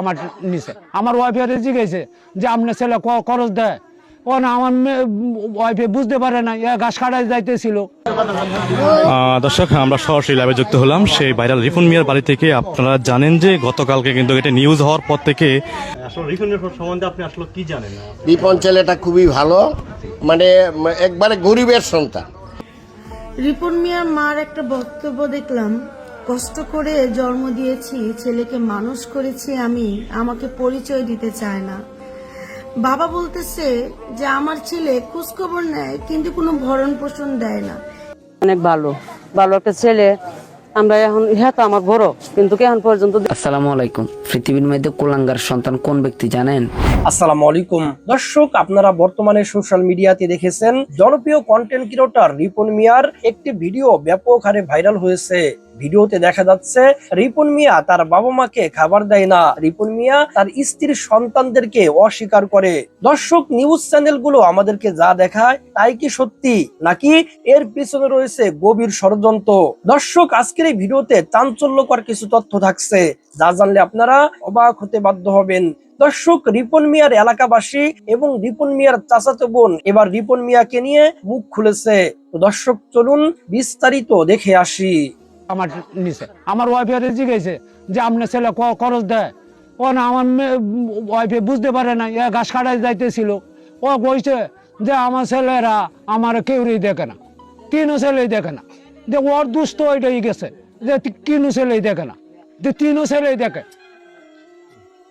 আমার নিচে আমার ওয়াইফের জিজ্ঞেসে যে আপনার ছেলে খরচ দেয়? ও না আমার ওয়াইফে বুঝতে পারে না এ ঘাস কাটাই যাইতেছিল। দর্শক আমরা সরাসরি লাইভে যুক্ত হলাম। সেই ভাইরাল রিফুন মিয়ার বাড়ি থেকে আপনারা জানেন যে গতকালকে কিন্তু এটা নিউজ হওয়ার পর থেকে আসলে রিফুন মিয়ার সম্বন্ধে আপনি আসলে কি জানেন? রিপন ছেলেটা খুবই ভালো মানে একবারে গরিবের সন্তান। রিপন মিয়ার মার একটা বক্তব্য দেখলাম। কষ্ট করে জন্ম দিয়েছি ছেলেকে মানুষ করেছি আমি আমাকে পরিচয় দিতে চায় না। বাবা বলতেছে যে আমার ছেলে খোঁজখবর নেয় কিন্তু কোনো ভরণ পোষণ দেয় না। অনেক ভালো ভালো একটা ছেলে। আমরা এখন হ্যাঁ তো আমার বড় কিন্তু এখন পর্যন্ত আসসালামু আলাইকুম। পৃথিবীর মধ্যে কোলাঙ্গার সন্তান কোন ব্যক্তি জানেন? আসসালামু আলাইকুম। দর্শক আপনারা বর্তমানে সোশ্যাল মিডিয়াতে দেখেছেন জনপ্রিয় কন্টেন্ট ক্রিয়েটর রিপন মিয়ার একটি ভিডিও ব্যাপক হারে ভাইরাল হয়েছে। ভিডিওতে দেখা যাচ্ছে, রিপন মিয়া তার বাবা মাকে খাবার দেয় না। রিপন মিয়া তার স্ত্রীর সন্তানদেরকে অস্বীকার করে। দর্শক নিউজ চ্যানেলগুলো আমাদেরকে যা দেখায় তাই কি সত্যি? নাকি এর পিছনে রয়েছে গভীর ষড়যন্ত্র? দর্শক, আজকের এই ভিডিওতে চাঞ্চল্যকর কিছু তথ্য থাকছে। যা জানলে আপনারা অবাক হতে বাধ্য হবেন। দর্শক, রিপন মিয়ার এলাকাবাসী এবং রিপন মিয়ার চাচাতো বোন এবার রিপন মিয়াকে নিয়ে মুখ খুলেছে। দর্শক, চলুন বিস্তারিত দেখে আসি। আমার নিচে। আমার ওয়াইফের জিজ্ঞেসে যে আপনার ছেলে খরচ দেয়? ও না, আমার ওয়াইফে বুঝতে পারে না এ ঘাস কাটাই যাইতেছিল। ও কইছে যে, আমার ছেলেরা আমার কেউই দেখে না, তিনও ছেলেই দেখে না। যে, ওর দুস্থ ওইটাই গেছে, যে, তিনও ছেলেই দেখে না, যে, তিনও ছেলেই দেখে।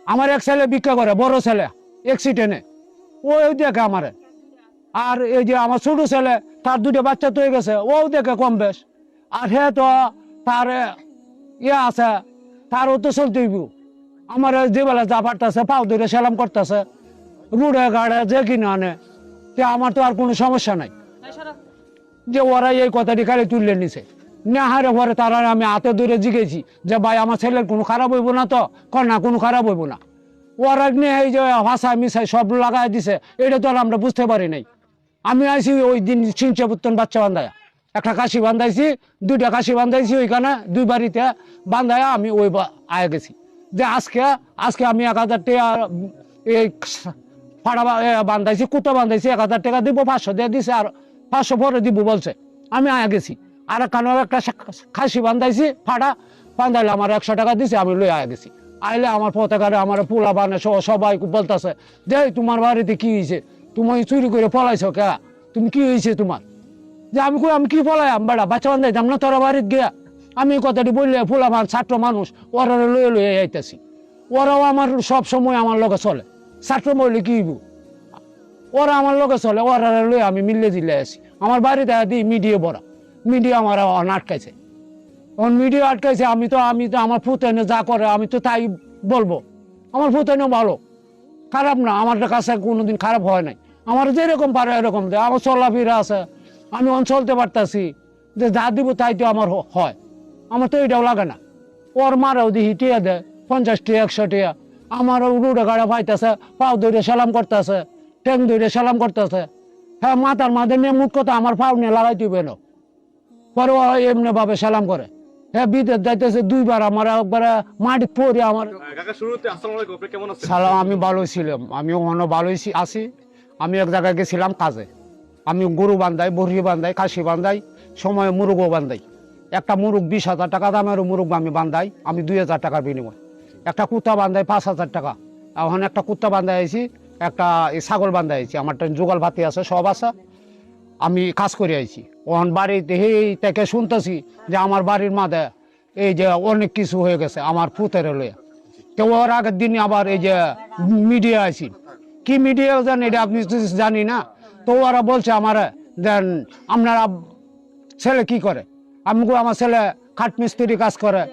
আমার এক ছেলে ভিক্ষা করে, বড় ছেলে অ্যাক্সিডেন্টে ওই দেখে আমারে। আর এই যে, আমার ছোট ছেলে, তার দুটো বাচ্চা তো হয়ে গেছে ও দেখে কম বেশ। আর হে তো তার ইয়ে আছে তারও তো চলতেইব আমার যে বেলা যা পারতেছে পাও ধরে সেলাম করতেছে রুড়ে গাড়ে যে কিনে আনে তে আমার তো আর কোনো সমস্যা নাই। যে ওরা এই কথাটি খালি তুললে নিছে। নেহারে পরে তারা আমি হাতে ধরে জিগেছি যে ভাই আমার ছেলের কোনো খারাপ হইব না তো না কোনো খারাপ হইব না। ওরা নিয়ে এই যে ভাষা মিশাই সব লাগাই দিছে এটা তো আর আমরা বুঝতে পারি নাই। আমি আইসি ওই দিন সিংচে পুত্তন বাচ্চা বান্ধায়। একটা কাশি বান্ধাইছি, দুইটা কাশি বান্ধাইছি ওইখানে, দুই বাড়িতে বান্ধায় আমি ওই আয়া গেছি। যে আজকে আজকে আমি এক হাজার টাকা এই ফাড়া বান্ধাইছি কুতো বান্ধাইছি, এক হাজার টাকা দিব, পাঁচশো দিয়ে দিছে, আর পাঁচশো পরে দিব বলছে। আমি আয়া গেছি। আর একখানে একটা খাসি বান্ধাইছি, ফাড়া, বান্ধাইলে আমার একশো টাকা দিছে, আমি লই আয়া গেছি। আইলে আমার পতাকারে আমার পোলা বানে সবাই বলতেছে, যে তোমার বাড়িতে কি হয়েছে তুমি চুরি করে পলাইছো কে? তুমি কি হয়েছে তোমার? যে আমি কই, আমি কি পলাইম বেড়া? বাচ্চা বান্ধাইতাম না, তোরা বাড়িতে গিয়া। আমি কথাটি বললে ফুলা মান ছাত্র মানুষ ওরা লয়ে লয়ে আইতেছি। ওরাও আমার সব সময় আমার লগে চলে। ছাত্র বললে কি ওরা আমার লগে চলে ওরা লয়ে আমি মিললে দিলে আছি। আমার বাড়িতে দিই মিডিয়া বড়া। মিডিয়া আমার অন আটকাইছে। অন মিডিয়া আটকাইছে, আমি তো আমি তো আমার ফুতেনে যা করে, আমি তো তাই বলব। আমার ফুতেনে ভালো। খারাপ না আমার কাছে কোনোদিন খারাপ হয় নাই। আমার যেরকম পারে এরকম দেয়। আমার চলাফেরা আছে। আমি অন চলতে পারতাছি যে যা দিব তাই তো আমার হয়। আমার তো এটাও লাগে না। ওর মারাও দিহি টিয়া দেয় পঞ্চাশ টিয়া একশো টিয়া। আমার রুডে গাড়া পাইতেছে পাও ধরে সালাম করতেছে ট্যাং ধরে সালাম করতেছে। হ্যাঁ মাথার মাঝে নিয়ে মুখ কথা আমার পাও নিয়ে লাগাই দিবে না। পরে ও এমনি ভাবে সালাম করে। হ্যাঁ বিদেশ যাইতেছে দুইবার আমার একবারে মাটি পরে আমার। সালাম আমি ভালোই ছিলাম। আমি ওখানে ভালোই আছি। আমি এক জায়গায় গেছিলাম কাজে। আমি গরু বান্ধাই, বড়ি বান্ধাই, খাসি বান্ধাই, সময় মুরগও বান্ধাই। একটা মুরগ বিশ হাজার টাকা দামের মুরগ আমি বান্ধাই, আমি দুই হাজার টাকার বিনিময়। একটা কুত্তা বান্ধাই পাঁচ হাজার টাকা। এখন একটা কুত্তা বান্ধাই আইছি, একটা ছাগল বান্ধাই আইছি। আমার যুগল ভাতি আছে, সব আছে। আমি কাজ করে আইছি। ওখান বাড়িতে এই থেকে শুনতেছি যে আমার বাড়ির মাঝে এই যে অনেক কিছু হয়ে গেছে, আমার পুতের লইয়া তো ওর আগের দিন আবার এই যে মিডিয়া আছি কি মিডিয়া জান এটা আপনি জানি না। তো ওরা বলছে আমার, দেন, আপনারা ছেলে কি করে? আমি আমার ছেলে খাট মিস্ত্রি কাজ করে।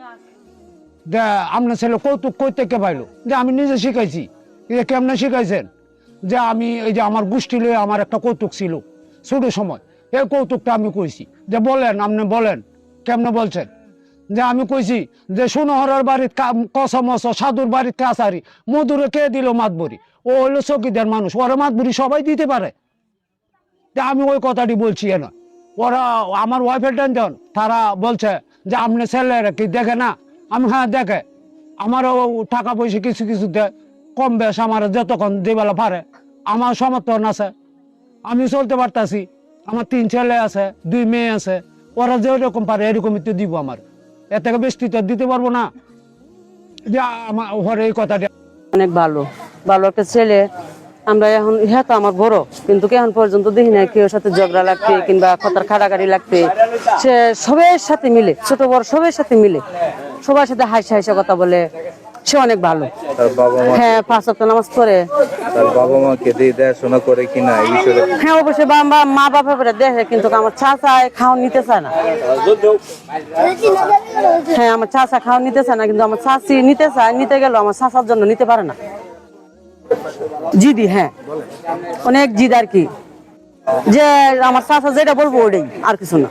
যে আপনার ছেলে কৌতুক কই থেকে পাইলো? যে আমি নিজে শিখাইছি। যে কেমনে শিখাইছেন? যে আমি এই যে আমার গোষ্ঠী লয়ে আমার একটা কৌতুক ছিল ছোট সময় এই কৌতুকটা আমি কইছি। যে বলেন, আপনি বলেন, কেমনে বলছেন? যে আমি কইছি যে, সোনহরের বাড়ির কস মস সাধুর বাড়ির কাছারি, মধুরে কে দিল মাতবরি? ও হইল চকিদার মানুষ, ওরা মাতবরি সবাই দিতে পারে। যে আমি ওই কথাটি বলছি না ওরা, আমার ওয়াইফের টেনশন তারা বলছে যে, আপনি ছেলেরা কি দেখে না? আমি হ্যাঁ দেখে। আমারও টাকা পয়সা কিছু কিছু দেয় কম বেশ, আমার যতক্ষণ যেবেলা পারে, আমার সমর্থন আছে। আমি চলতে পারতাছি। আমার তিন ছেলে আছে, দুই মেয়ে আছে। ওরা যে রকম পারে, এরকমই তো দিব আমার। এর থেকে বেশি তো দিতে পারব না। যে আমার এই কথাটা অনেক ভালো। ভালো একটা ছেলে। আমরা এখন হ্যাঁ তো আমার বড় কিন্তু কি এখন পর্যন্ত দেখি না কেউ সাথে ঝগড়া লাগতে কিংবা কথার খাড়াখাড়ি লাগতে সে সবের সাথে মিলে ছোট বড় সবের সাথে মিলে সবার সাথে হাসি হাসি কথা বলে সে অনেক ভালো। হ্যাঁ পাঁচ নামাজ পড়ে। তার বাবা মাকে দিয়ে দেখাশোনা করে কিনা এই বিষয়ে হ্যাঁ অবশ্যই মা বাবা করে দেখে কিন্তু আমার খাওয়া নিতে চায় না। হ্যাঁ আমার চাচা খাওয়া নিতে চায় না কিন্তু আমার চাচি নিতে চায় নিতে গেল আমার চাচার জন্য নিতে পারে না। জিদি হ্যাঁ। অনেক জিদ আর কি। যে আমার চাচা যেটা বলব ওটাই আর কিছু না।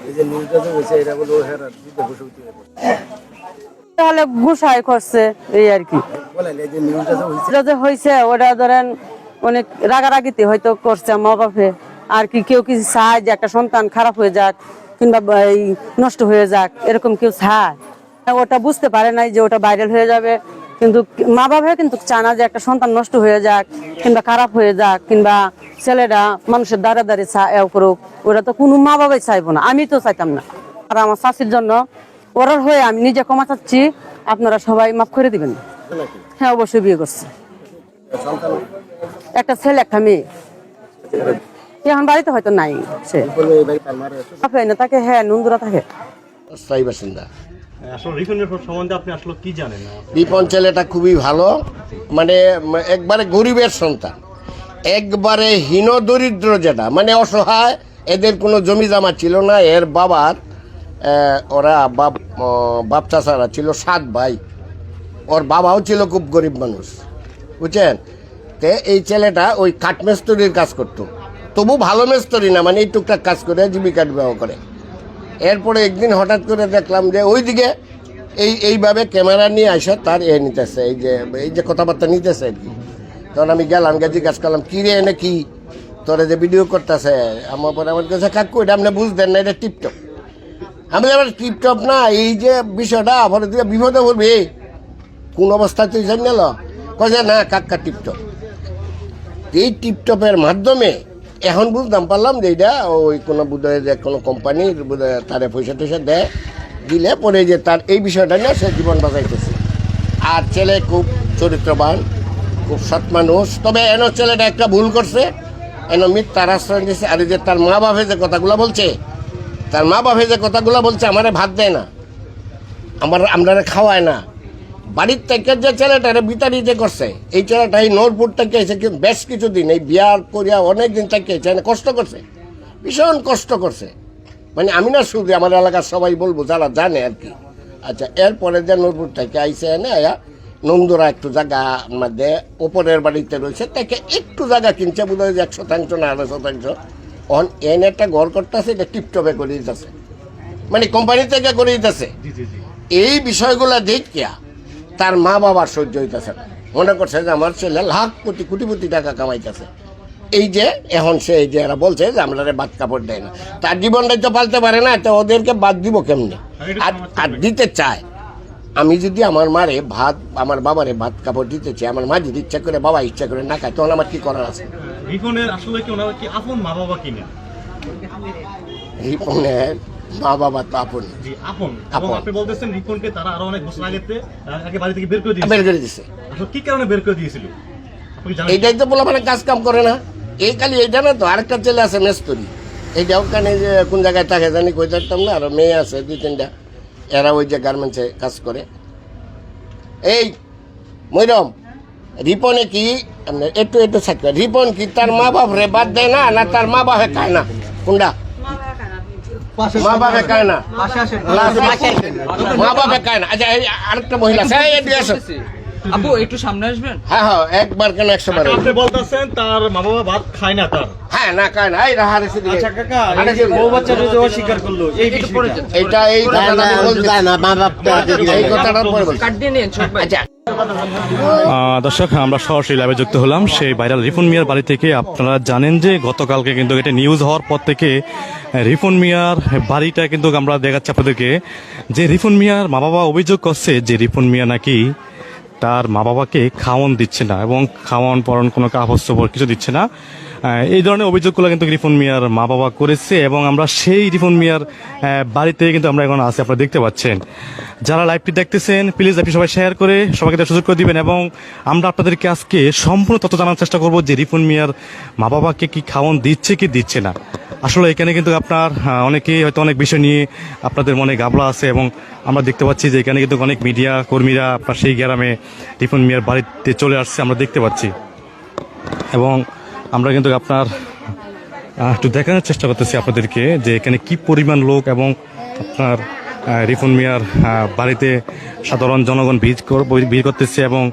তাহলে ঘুষাই করছে, এই আর কি। যে হয়েছে ওটা ধরেন অনেক রাগারাগিতে হয়তো করছে মা বাপে আর কি কেউ কিছু চায় যে একটা সন্তান খারাপ হয়ে যাক, কিংবা নষ্ট হয়ে যাক, এরকম কেউ চায়। ওটা বুঝতে পারে নাই যে ওটা ভাইরাল হয়ে যাবে। কিন্তু মা বাবা কিন্তু চায় না যে একটা সন্তান নষ্ট হয়ে যাক, কিংবা খারাপ হয়ে যাক, কিংবা ছেলেটা মানুষের দ্বারা দ্বারে এও করুক। ওরা তো কোনো মা বাবাই চাইব না। আমি তো চাইতাম না। আর আমার শাশির জন্য ওরার হয়ে আমি নিজে ক্ষমা চাচ্ছি। আপনারা সবাই মাফ করে দিবেন। হ্যাঁ অবশ্যই বিয়ে করছে। একটা ছেলে, একটা মেয়ে। এখন বাড়িতে হয়তো নাই সে। তাকে হ্যাঁ নন্দুরা থাকে। স্থায়ী বাসিন্দা। জানেন? রিপন ছেলেটা খুবই ভালো মানে একবারে গরিবের সন্তান। একবারে হীন দরিদ্র যেটা মানে অসহায় এদের কোনো জমি জমা ছিল না। এর বাবার ওরা বাপ আহ, বাপ চাচারা ছিল সাত ভাই। ওর বাবাও ছিল খুব গরিব মানুষ বুঝছেন? তে এই ছেলেটা ওই কাঠমেস্তরির কাজ করতো। তবু ভালো মেস্তরি না মানে এই টুকটাক কাজ করে জীবিকা নির্বাহ করে। এরপরে একদিন হঠাৎ করে দেখলাম যে ওইদিকে এই এইভাবে ক্যামেরা নিয়ে আসে তার এ নিতেছে, এই যে এই যে কথাবার্তা নিতেছে আর কি। তখন আমি গেলাম, গিয়ে জিজ্ঞাসা করলাম, কী রে, এনে কি? তোরা যে ভিডিও করতেছে, আমার পরে আমার কাছে কাকু, এটা আপনি বুঝতেন না, এটা টিপটপ। আমি আবার টিপটপ না, এই যে বিষয়টা পরে দিকে বিপদে পড়বি। কোন অবস্থায় তুই জানি গেল কয়ে না কাক্কা টিপটপ। এই টিপটপের মাধ্যমে এখন বুঝতাম, পারলাম যে এটা ওই কোনো বোধহয় যে কোনো কোম্পানির বোধহয় তারে পয়সা টয়সা দেয়, দিলে পরে যে তার এই বিষয়টা নিয়ে সে জীবন বাঁচাইতেছে। আর ছেলে খুব চরিত্রবান, খুব সৎ মানুষ। তবে এন ছেলেটা একটা ভুল করছে, এন মিথ্যার আশ্রয় দিয়েছে আর যে তার মা বাপে যে কথাগুলো বলছে, তার মা বাপে যে কথাগুলো বলছে, আমারে ভাত দেয় না। আমার আমরা খাওয়ায় না। বাড়ির থেকে যে ছেলেটারে বিতাড়িতে করছে এই ছেলেটা এই নোরপুর থেকে এসে বেশ কিছুদিন এই বিয়ার করিয়া অনেক দিন থেকে এখানে কষ্ট করছে ভীষণ কষ্ট করছে। মানে আমি না শুধু আমার এলাকার সবাই বলব যারা জানে আর কি। আচ্ছা এরপরে যে নোরপুর থেকে আইসে এনে আয়া নন্দুরা একটু জায়গা মধ্যে ওপরের বাড়িতে রয়েছে তাকে একটু জায়গা কিনছে বোধ হয় যে এক শতাংশ না আড়াই শতাংশ অন এনে একটা ঘর করতেছে এটা টিপটপে করে দিতেছে। মানে কোম্পানি থেকে করে দিতেছে। এই বিষয়গুলো দেখিয়া তার মা বাবার সহ্য হইতেছে না। মনে করছে যে আমার ছেলে লাখ কোটি কোটি কোটি টাকা কামাইতেছে। এই যে এখন সে এই যে এরা বলছে যে আমরা বাদ কাপড় দেয় না। তার জীবনটাই তো পালতে পারে না তো ওদেরকে বাদ দিব কেমনে? আর আর দিতে চায়। আমি যদি আমার মারে ভাত আমার বাবারে ভাত কাপড় দিতে চাই আমার মা যদি ইচ্ছা করে বাবা ইচ্ছা করে না খায় তখন আমার কি করার আছে? রিফনের আসলে কি ওনারা কি আপন মা বাবা কিনা? রিপনের মা বাবা তো আপন। আপন। এবং আপনি। বলতেছেন রিফনকে তারা আরও অনেক বছর আগেতে আগে বাড়ি থেকে বের করে দিয়েছে। বের করে দিছে। আসলে কি কারণে বের করে দিয়েছিল? আপনি কি জানেন? এইটাই তো বলা মানে কাজ কাম করে না। এই খালি এইটা না তো আরেকটা ছেলে আছে মেস্তরি। এইটা ওখানে যে কোন জায়গায় থাকে জানি কই থাকতাম না আর মেয়ে আছে দুই তিনটা। এরা ওই যে গার্মেন্টসে কাজ করে। এই মৈরম রিপনে কি একটু একটু থাকবে রিপন কি তার মা বাপ রে বাদ দেয় না না তার মা বাপে খায় না? কোনটা? মা বাবা কায় না? মা আচ্ছা এই আরেকটা মহিলা আপু একটু সামনে আসবেন? হ্যাঁ হ্যাঁ একবার কেন একশো বার আপনি বলতেছেন তার মা বাবা ভাত খায় না তার। হ্যাঁ না খায় না এই রাহারে আচ্ছা কাকা এই যে বউ অস্বীকার করল এই বিষয়টা। এটা এই কথাটা আমি বলতেছি। এই কথাটা পরে। কাট দিয়ে নিন ছোট ভাই। আচ্ছা। দর্শক আমরা সরাসরি লাইভে যুক্ত হলাম। সেই ভাইরাল রিফন মিয়ার বাড়ি থেকে আপনারা জানেন যে গতকালকে কিন্তু এটা নিউজ হওয়ার পর থেকে রিফন মিয়ার বাড়িটা কিন্তু আমরা দেখাচ্ছি আপনাদেরকে। যে রিফন মিয়ার মা বাবা অভিযোগ করছে যে রিফন মিয়া নাকি তার মা বাবাকে খাওয়ান দিচ্ছে না এবং খাওয়ান পরন কোনো কাপড় চোপড় কিছু দিচ্ছে না। এই ধরনের অভিযোগগুলো কিন্তু রিফন মিয়ার মা বাবা করেছে এবং আমরা সেই রিফন মিয়ার বাড়িতে কিন্তু আমরা এখন আছি, আপনারা দেখতে পাচ্ছেন। যারা লাইভটি দেখতেছেন প্লিজ আপনি সবাই শেয়ার করে সবাইকে সুযোগ করে দিবেন এবং আমরা আপনাদেরকে আজকে সম্পূর্ণ তথ্য জানার চেষ্টা করব যে রিফন মিয়ার মা বাবাকে কি খাওয়ান দিচ্ছে কি দিচ্ছে না। আসলে এখানে কিন্তু আপনার অনেকেই হয়তো অনেক বিষয় নিয়ে আপনাদের মনে গাবলা আছে এবং আমরা দেখতে পাচ্ছি যে এখানে কিন্তু অনেক মিডিয়া কর্মীরা আপনার সেই গ্রামে রিফন মিয়ার বাড়িতে চলে আসছে, আমরা দেখতে পাচ্ছি। এবং আমরা কিন্তু আপনার একটু দেখানোর চেষ্টা করতেছি আপনাদেরকে যে এখানে কি পরিমাণ লোক এবং আপনার রিফন মিয়ার বাড়িতে সাধারণ জনগণ ভিড় ভিড় করতেছে এবং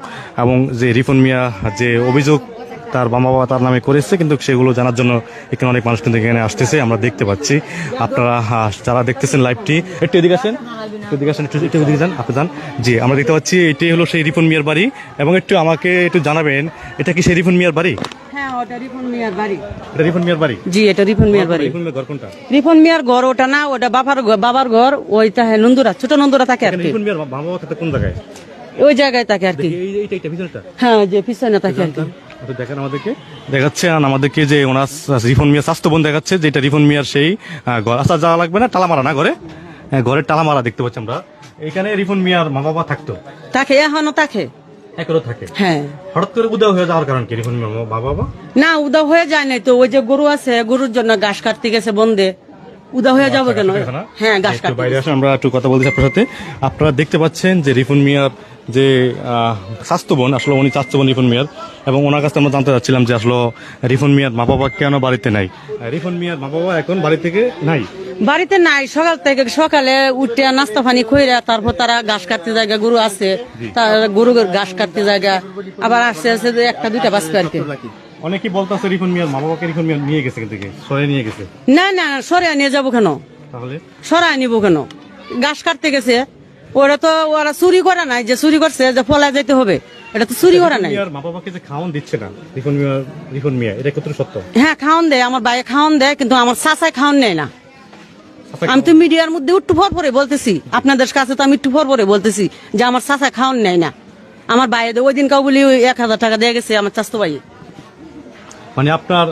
এবং যে রিফন মিয়া যে অভিযোগ তার বাবা বাবা তার নামে করেছে কিন্তু সেগুলো জানার জন্য এখানে অনেক মানুষ কিন্তু এখানে আসতেছে আমরা দেখতে পাচ্ছি। আপনারা যারা দেখতেছেন লাইভটি একটু এদিকে আসেন একটু এদিকে আসেন একটু একটু এদিকে যান আপনি যান। জি আমরা দেখতে পাচ্ছি এটাই হলো সেই রিফন মিয়ার বাড়ি এবং একটু আমাকে একটু জানাবেন এটা কি সেই রিফন মিয়ার বাড়ি? হ্যাঁ রিপন মিয়ার বাড়ি। রিফন মিয়ার বাড়ি? জি এটা রিপন মিয়ার বাড়ি। রিফন মিয়ার ঘর ওটা না ওটা বাবার বাবার ঘর ওইটা হ্যাঁ নন্দুরা ছোট নন্দুরা থাকে আর কি। কোন জায়গায়? ওই জায়গায় থাকে আর কি। হ্যাঁ যে পিছনে থাকে আর কি। দেখেন আমাদেরকে দেখাচ্ছে আর আমাদেরকে যে ওনার রিফন মিয়ার স্বাস্থ্য বোন দেখাচ্ছে যে এটা রিফন মিয়ার সেই ঘর। আচ্ছা যাওয়া লাগবে না? টালা মারা না ঘরে? হ্যাঁ, ঘরে টালা মারা দেখতে পাচ্ছি আমরা। এখানে রিফন মিয়ার মা বাবা থাকতো। থাকে এখনও থাকে একরও থাকে? হ্যাঁ। হঠাৎ করে উদয় হয়ে যাওয়ার কারণ কি রিফন মিয়ার মা বাবা না উদা হয়ে যায় নাই তো। ওই যে গরু আছে গরুর জন্য ঘাস কাটতে গেছে বন্ধে উদা হয়ে যাবে কেন? হ্যাঁ ঘাস একটু কাটতে বাইরে আসেন আমরা একটু কথা বলছি আপনার সাথে। আপনারা দেখতে পাচ্ছেন যে রিফুন মিয়ার যে আহ, স্বাস্থ্য বোন আসলে উনি স্বাস্থ্য বোন রিফুন মিয়ার এবং ওনার কাছে আমরা জানতে চাচ্ছিলাম যে আসলে রিফুন মিয়ার মা বাবা কেন বাড়িতে নাই? রিফুন মিয়ার মা বাবা এখন বাড়ি থেকে নাই? বাড়িতে নাই সকাল থেকে সকালে উঠে নাস্তা পানি খইরা তারপর তারা ঘাস কাটতে জায়গা গরু আছে। তার গরু ঘাস কাটতে জায়গা। আবার আসতে আসতে যে একটা দুইটা বাঁচবে আর কি। অনেকেই বলতেছে রিফুন মিয়ার মা বাবাকে রিফুন নিয়ে গেছে থেকে সরে নিয়ে গেছে। না না সরে নিয়ে যাব কেন? তাহলে? সরাই নিব কেন? ঘাস কাটতে গেছে। ওরা তো ওরা চুরি করে নাই যে চুরি করছে যে ফলা যেতে হবে এটা তো চুরি করে নাই। মা বাবাকে যে খাওয়ান দিচ্ছে না রিফুন মিয়ার রিফুন মিয়া এটা কত সত্য? হ্যাঁ খাওয়ান দেয় আমার বাইরে খাওয়ান দেয় কিন্তু আমার চাচায় খাওয়ান নেয় না। আমি তো মিডিয়ার মধ্যে একটু পর পরে বলতেছি আপনাদের কাছে তো আমি একটু পর পরে বলতেছি যে আমার চাচা খাওয়ান নেয় না। আমার বাইরে ওই দিন কাউ বলি এক হাজার টাকা দিয়ে গেছে আমার চাস্তো ভাই মানে আপনার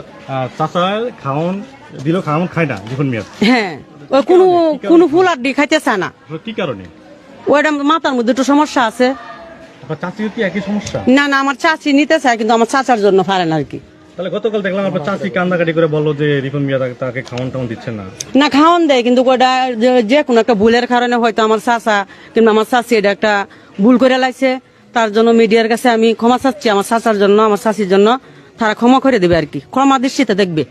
চাচার খাওয়ান দিলেও খাওয়ান খায় না রিফুন মিয়ার। হ্যাঁ ওই কোনো কোনো ফুল আর ডি খাইতে চায় না। কি কারণে? ওইটা মাথার মধ্যে একটু সমস্যা আছে। চাচির কি একই সমস্যা? না না আমার চাচি নিতে চায় কিন্তু আমার চাচার জন্য পারেন আর কি। তাহলে গতকাল দেখলাম আপনার চাচি করে বলল যে রিপন মিয়া তাকে- খাওয়ান টাউন দিচ্ছেন না। না খাওয়ান দেয় কিন্তু ওটা যে- যে কোনো একটা ভুলের কারণে হয়তো আমার চাচা কিংবা আমার চাচি এটা একটা ভুল করে লাইছে। তার জন্য মিডিয়ার কাছে আমি ক্ষমা চাচ্ছি আমার চাচার জন্য আমার চাচির জন্য। তারা ক্ষমা করে দেবে আর কি। ক্ষমা দৃষ্টিতে দেখবে।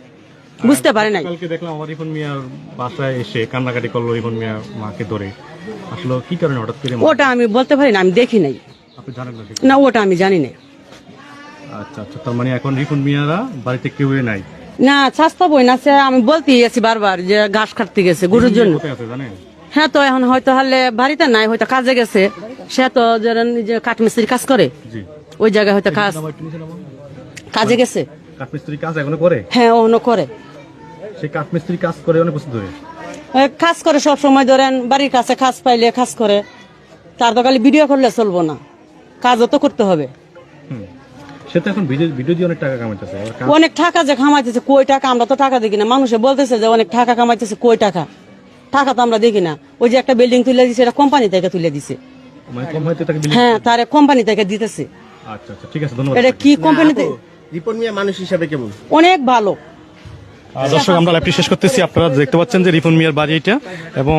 বুঝতে পারে নাই। কালকে দেখলাম আমার রিপন মিয়ার বাসায় এসে কান্নাকাটি করল রিপন মিয়া মাকে ধরে। আসলে কি কারণে হঠাৎ করে ওটা আমি বলতে পারি না আমি দেখি নাই। আপনি জানেন না না ওটা আমি জানি না আচ্ছা আচ্ছা তার মানে এখন রিপন মিয়ারা বাড়িতে কেউই নাই? না স্বাস্থ্য বই না সে আমি বলতেই আছি বারবার যে ঘাস কাটতে গেছে গরুর জন্য। হ্যাঁ তো এখন হয়তো হলে বাড়িতে নাই হয়তো কাজে গেছে। সে তো যে কাঠমিস্ত্রি কাজ করে। ওই জায়গায় হয়তো কাজ কাজে গেছে? কাঠমিস্ত্রি কাজ এখনও করে? হ্যাঁ অন্য করে। সেই কাঠমিস্ত্রি কাজ করে অনেক বছর ধরে? কাজ করে সব সময় ধরেন বাড়ির কাছে কাজ পাইলে কাজ করে। তার তো খালি ভিডিও করলে চলবো না। কাজও তো করতে হবে। সে তো এখন ভিডিও ভিডিও দিয়ে অনেক টাকা কামাইতেছে। অনেক টাকা যে কামাইতেছে কই টাকা? আমরা তো টাকা দেখি না। মানুষে বলতেছে যে অনেক টাকা কামাইতেছে কই টাকা? টাকা তো আমরা দেখি না। ওই যে একটা বিল্ডিং তুলে দিছে এটা কোম্পানি থেকে তুলে দিছে। মানে হ্যাঁ তারে কোম্পানি থেকে দিতেছে। আচ্ছা আচ্ছা ঠিক আছে ধন্যবাদ। এটা কি কোম্পানিতে রিপন মিয়া মানুষ হিসাবে কেমন? অনেক ভালো। আর দর্শক আমরা লাইভটি শেষ করতেছি। আপনারা দেখতে পাচ্ছেন যে রিপন মিয়ার বাড়ি এটা এবং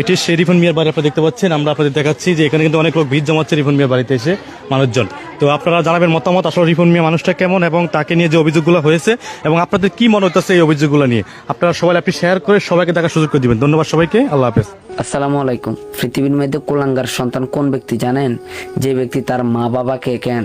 এটি সেই রিফন মিয়ার বাড়ি আপনারা দেখতে পাচ্ছেন। আমরা আপনাদের দেখাচ্ছি যে এখানে কিন্তু অনেক লোক ভিড় জমাচ্ছে রিফন মিয়ার বাড়িতে এসে মানুষজন। তো আপনারা জানাবেন মতামত আসলে রিফন মিয়া মানুষটা কেমন এবং তাকে নিয়ে যে অভিযোগগুলো হয়েছে এবং আপনাদের কি মনে হচ্ছে এই অভিযোগগুলো নিয়ে। আপনারা সবাই আপনি শেয়ার করে সবাইকে দেখার সুযোগ করে দিবেন। ধন্যবাদ সবাইকে আল্লাহ হাফেজ। আসসালামু আলাইকুম। পৃথিবীর মধ্যে কোলাঙ্গার সন্তান কোন ব্যক্তি জানেন? যে ব্যক্তি তার মা বাবাকে কেন?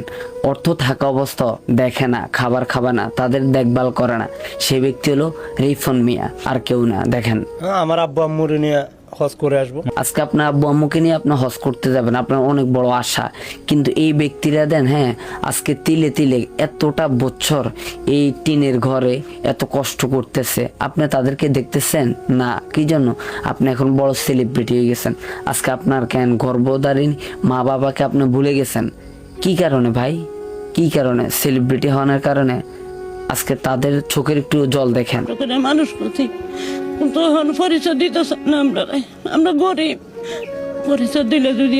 অর্থ থাকা অবস্থা দেখে না খাবার খাবে না তাদের দেখভাল করে না। সে ব্যক্তি হলো রিফন মিয়া আর কেউ না। দেখেন। আমার আব্বু আম্মুর নিয়ে হজ করে আসব। আজকে আপনার আব্বু আম্মুকে নিয়ে আপনি হজ করতে যাবেন আপনার অনেক বড় আশা। কিন্তু এই ব্যক্তিরা দেন হ্যাঁ আজকে তিলে তিলে এতটা বছর এই টিনের ঘরে এত কষ্ট করতেছে। আপনি তাদেরকে দেখতেছেন? না কি জন্য? আপনি এখন বড় সেলিব্রিটি হয়ে গেছেন। আজকে আপনার কেন গর্ভধারী মা বাবাকে আপনি ভুলে গেছেন? কি কারণে ভাই? কি কারণে? সেলিব্রিটি হওয়ার কারণে? আজকে তাদের চোখের একটু জল দেখেন। মানুষ এখন পরিচয় দিতে না আমরা আমরা গরিব। পরিচয় দিলে যদি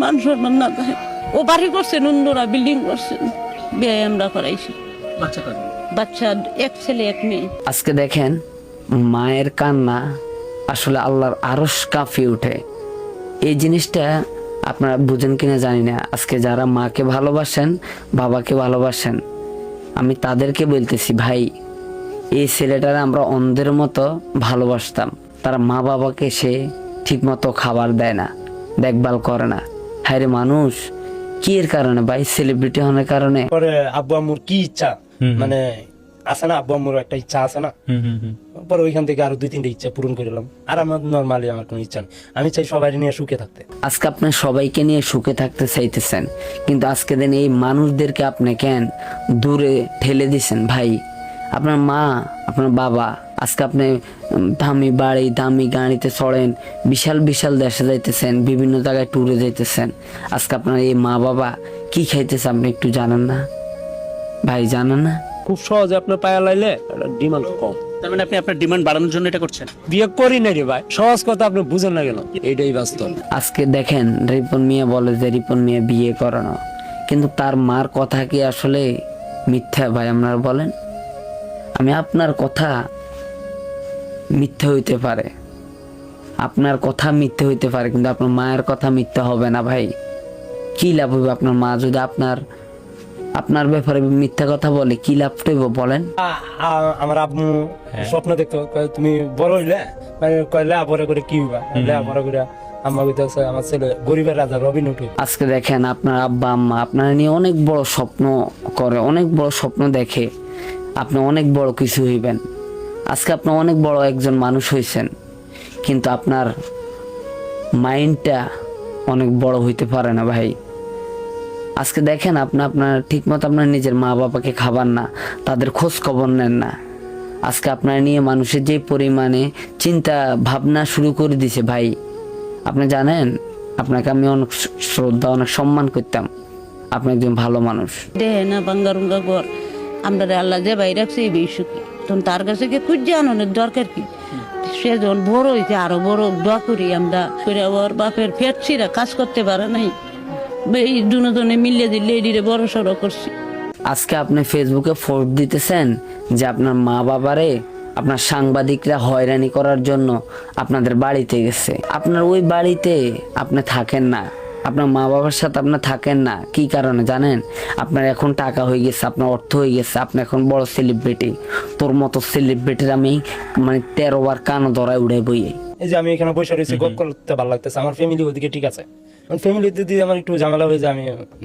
মান সম্মান না থাকে। ও বাড়ি করছেন অন্যরা বিল্ডিং করছেন বিয়ে আমরা করাইছি। বাচ্চা এক ছেলে এক মেয়ে। আজকে দেখেন মায়ের কান্না আসলে আল্লাহর আরস কাঁপিয়ে ওঠে। এই জিনিসটা আপনারা বুঝেন কিনা জানি না। আজকে যারা মাকে ভালোবাসেন বাবাকে ভালোবাসেন আমি তাদেরকে বলতেছি ভাই এই ছেলেটারা আমরা অন্ধের মতো ভালোবাসতাম। তারা মা বাবাকে সে ঠিক মতো খাবার দেয় না দেখভাল করে না। হ্যাঁ মানুষ কি এর কারণে ভাই? সেলিব্রিটি হওয়ার কারণে? পরে আব্বু আম্মুর কি ইচ্ছা? মানে আছে না আব্বু আম্মুর একটা ইচ্ছা আছে না? পরে ওইখান থেকে আরও দুই তিনটে ইচ্ছা পূরণ করলাম আর আমার নর্মালি আমার কোনো ইচ্ছা নেই। আমি চাই সবাই নিয়ে সুখে থাকতে। আজকে আপনি সবাইকে নিয়ে সুখে থাকতে চাইতেছেন কিন্তু আজকে দিন এই মানুষদেরকে আপনি কেন দূরে ঠেলে দিছেন ভাই? আপনার মা আপনার বাবা আজকে আপনি দামি বাড়ি দামি গাড়িতে চড়েন বিশাল বিশাল দেশে যাইতেছেন বিভিন্ন জায়গায় ট্যুরে যাইতেছেন। আজকে আপনার এই মা বাবা কি খাইতেছে আপনি একটু জানেন না? ভাই জানেন না? খুব সহজে আপনার পায়া লাইলে ডিমান্ড কম। তার মানে আপনি আপনার ডিমান্ড বাড়ানোর জন্য এটা করছেন? বিয়ে করি না রে ভাই সহজ কথা আপনি বুঝেন না কেন এইটাই বাস্তব। আজকে দেখেন রিপন মিয়া বলে যে রিপন মিয়া বিয়ে করানো। কিন্তু তার মার কথা কি আসলে মিথ্যা ভাই আপনারা বলেন? আমি আপনার কথা মিথ্যা হইতে পারে। আপনার কথা মিথ্যে হইতে পারে কিন্তু আপনার মায়ের কথা মিথ্যা হবে না ভাই। কি লাভ হইবে আপনার মা যদি আপনার আপনার ব্যাপারে মিথ্যা কথা বলে কি লাভ হইব বলেন? আমার আব্বু স্বপ্ন দেখতো তুমি বড় হইলে? মানে কয় লেখাপড়া করে কি হইবা? লেখাপড়া করে আম্মা কইতেছে আমার ছেলে গরিবের রাজা রবিন উঠে। আজকে দেখেন আপনার আব্বা আম্মা আপনার নিয়ে অনেক বড় স্বপ্ন করে অনেক বড় স্বপ্ন দেখে। আপনি অনেক বড় কিছু হইবেন। আজকে আপনি অনেক বড় একজন মানুষ হয়েছেন কিন্তু আপনার মাইন্ডটা অনেক বড় হইতে পারে না ভাই। আজকে দেখেন আপনি, আপনার ঠিকমতো আপনার নিজের মা বাবাকে খাবার না, তাদের খোঁজ খবর নেন না। আজকে আপনার নিয়ে মানুষের যে পরিমাণে চিন্তা ভাবনা শুরু করে দিছে ভাই, আপনি জানেন, আপনাকে আমি অনেক শ্রদ্ধা, অনেক সম্মান করতাম। আপনি একজন ভালো মানুষ। আমরা আল্লাহ যে বাইরে রাখছে এই সুখী। তখন তার কাছে গিয়ে খুঁজে আনানোর দরকার কি? সে যখন বড় হইতে আরও বড় দোয়া করি আমরা ওর বাপের পেট ছিঁড়া, কাজ করতে পারে নাই। এই দুজনে মিলিয়ে দিলে এডিরে বড় সড়ো করছি। আজকে আপনি ফেসবুকে ফোর্ট দিতেছেন যে আপনার মা বাবারে আপনার সাংবাদিকরা হয়রানি করার জন্য আপনাদের বাড়িতে গেছে। আপনার ওই বাড়িতে আপনি থাকেন না। আপনার মা বাবার সাথে আপনি থাকেন না কি কারণে জানেন? আপনার এখন টাকা হয়ে গেছে আপনার অর্থ হয়ে গেছে আপনি এখন বড় সেলিব্রিটি তোর মতো সেলিব্রিটির আমি মানে তেরো বার কানো ধরায় উড়ে বইয়ে। এই যে আমি এখানে বসে রয়েছি গপ করতে ভালো লাগতেছে আমার ফ্যামিলি ওদিকে ঠিক আছে। ফ্যামিলিতে যদি আমার একটু ঝামেলা হয়ে যায় আমি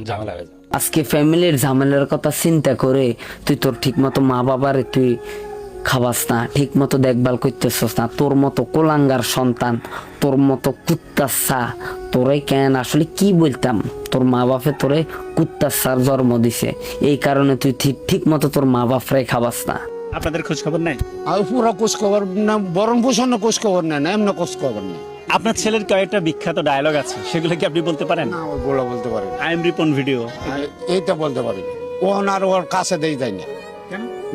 ঝামেলা হয়ে যায় আজকে ফ্যামিলির ঝামেলার কথা চিন্তা করে তুই তোর ঠিক মতো মা বাবারে তুই খাবাস না ঠিক মতো দেখভাল করতেছস না। তোর মতো কোলাঙ্গার সন্তান তোর মতো কুত্তাসা তোরে কেন আসলে কি বলতাম? তোর মা বাপে তোরে কুত্তাসার জন্ম দিছে। এই কারণে তুই ঠিক ঠিক মতো তোর মা বাপরে খাবাস না। আপনাদের খোঁজ খবর নাই? আর পুরো কোষ খবর না বরণ পোষণ কোষ খবর নেই না এমন কোষ খবর নেই আপনার ছেলের কয়েকটা বিখ্যাত ডায়লগ আছে সেগুলো কি আপনি বলতে পারেন? না ওগুলো বলতে পারি আই এম রিপন ভিডিও এইটা বলতে পারি ও আর ওর কাছে দেই যায় না।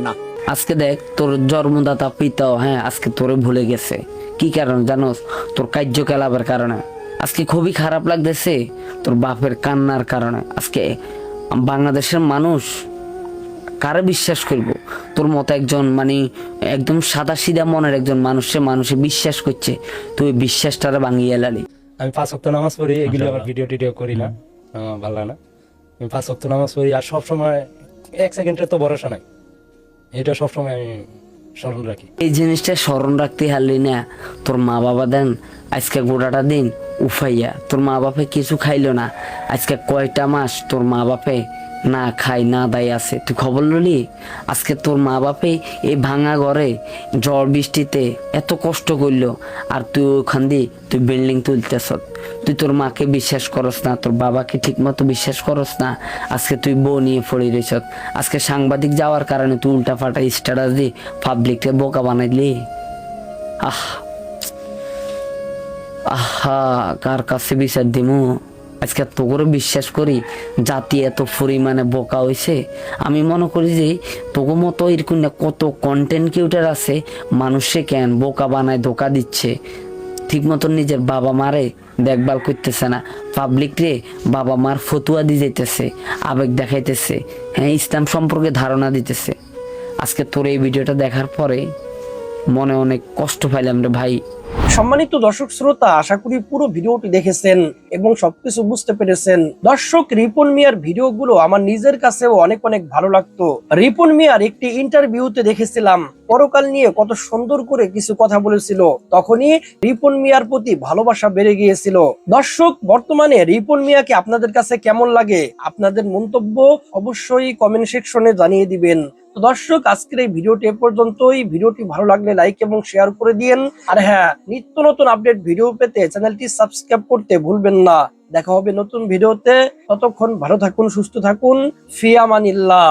না। আজকে দেখ তোর জন্মদাতা পিতাও হ্যাঁ আজকে তোরে ভুলে গেছে। কি কারণ জানোস? তোর কার্যকলাপের কারণে। আজকে খুবই খারাপ লাগতেছে তোর বাপের কান্নার কারণে। আজকে বাংলাদেশের মানুষ কারে বিশ্বাস করব? তোর মতো একজন মানে একদম সাদা সিধা মনের একজন মানুষে মানুষে বিশ্বাস করছে। তুই বিশ্বাসটারে ভাঙিয়ে লালি। আমি পাঁচ অক্ট নামাজ পড়ি এগুলো আবার ভিডিও টিডিও করি না। ভালো লাগে না। আমি পাঁচ অক্ট নামাজ পড়ি আর সবসময় এক সেকেন্ডের তো ভরসা নাই। এটা সবসময় আমি স্মরণ রাখি। এই জিনিসটা স্মরণ রাখতে হারলি না, তোর মা বাবা দেন, আজকে গোটাটা দিন উফাইয়া, তোর মা বাপে কিছু খাইলো না, আজকে কয়টা মাস তোর মা বাপে না খাই না দায় আছে, তুই খবর ললি? আজকে তোর মা বাপে এই ভাঙা ঘরে ঝড় বৃষ্টিতে এত কষ্ট করল, আর তুই ওখান দিয়ে, তুই বিল্ডিং তুলতেছ তুই তোর মাকে বিশ্বাস করস না, তোর বাবাকে ঠিক মতো বিশ্বাস করস না, আজকে তুই বউ নিয়ে পড়ে রয়েছ। আজকে সাংবাদিক যাওয়ার কারণে তুই উল্টা ফাটা স্ট্যাটাস দিয়ে পাবলিককে বোকা বানাইলি। আহ, আহা, কার কাছে বিচার দিমু? আজকে তো করে বিশ্বাস করি, জাতি এত পরিমাণে বোকা হয়েছে আমি মনে করি যে তোকে মতো এরকম কত কন্টেন্ট কিউটার আছে, মানুষে কেন বোকা বানায় ধোকা দিচ্ছে? ঠিক মতন নিজের বাবা মারে দেখভাল করতেছে না। পাবলিক রে বাবা মার ফতুয়া দিয়ে যেতেছে আবেগ দেখাইতেছে হ্যাঁ ইসলাম সম্পর্কে ধারণা দিতেছে। আজকে তোর এই ভিডিওটা দেখার পরে মনে অনেক কষ্ট পাইলাম রে ভাই। সম্মানিত দর্শক শ্রোতা, আশা করি পুরো ভিডিওটি দেখেছেন এবং সবকিছু বুঝতে পেরেছেন। দর্শক, রিপন মিয়ার ভিডিওগুলো আমার নিজের কাছেও অনেক অনেক ভালো লাগতো। রিপন মিয়ার একটি ইন্টারভিউতে দেখেছিলাম। পরকাল নিয়ে কত সুন্দর করে কিছু কথা বলেছিল। তখনই রিপন মিয়ার প্রতি ভালোবাসা বেড়ে গিয়েছিল। দর্শক, বর্তমানে রিপন মিয়াকে আপনাদের কাছে কেমন লাগে? আপনাদের মন্তব্য অবশ্যই কমেন্ট সেকশনে জানিয়ে দিবেন। তো দর্শক, আজকের এই ভিডিওটি এ পর্যন্তই। ভিডিওটি ভালো লাগলে লাইক এবং শেয়ার করে দিয়েন। আর হ্যাঁ নিত্য নতুন আপডেট ভিডিও পেতে চ্যানেলটি সাবস্ক্রাইব করতে ভুলবেন না। দেখা হবে নতুন ভিডিওতে ততক্ষণ ভালো থাকুন, সুস্থ থাকুন। ফিয়ামানিল্লাহ।